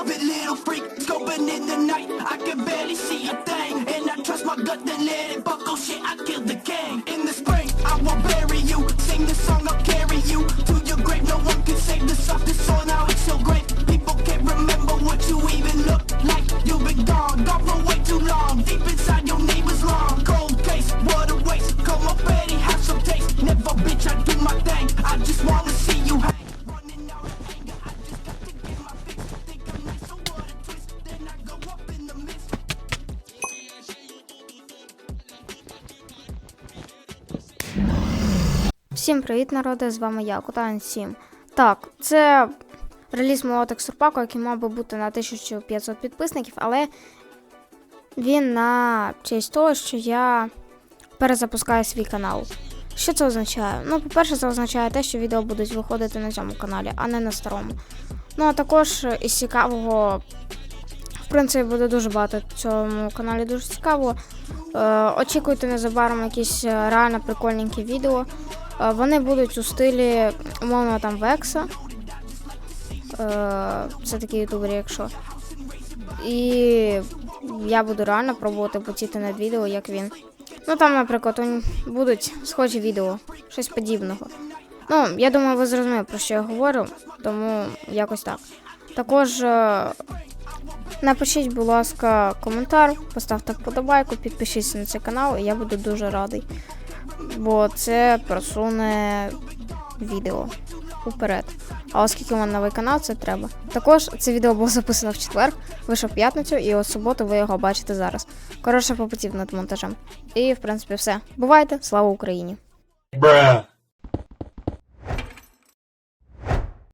Love it, little freak, scoping in the night. I can barely see a thing, and I trust my gut, then let it buckle. Shit, I killed the kid. Всім привіт, народи! З вами я, Кутан 7. Так, це реліз мого текстурпаку, який мав би бути на 1500 підписників, але він на честь того, що я перезапускаю свій канал. Що це означає? Ну, по-перше, це означає те, що відео будуть виходити на цьому каналі, а не на старому. Ну, а також із цікавого, принципі, буде дуже багато в цьому каналі дуже цікаво. Е, очікуйте незабаром якісь е, реально прикольненькі відео. Е, Вони будуть у стилі, умовно, там Векса. Це такий ютубер, якщо. І я буду реально пробувати потіти над відео, як він. Ну там, наприклад, будуть схожі відео, щось подібного. Ну, я думаю, ви зрозуміли, про що я говорю, тому якось так. Також напишіть, будь ласка, коментар, поставте вподобайку, підпишіться на цей канал, і я буду дуже радий бо це просуне відео уперед. А оскільки у мене новий канал, це треба. Також це відео було записано в четвер, вийшов п'ятницю, і от суботу ви його бачите зараз. Коротше, попотів над монтажем. І, в принципі, все. Бувайте, слава Україні! Bruh.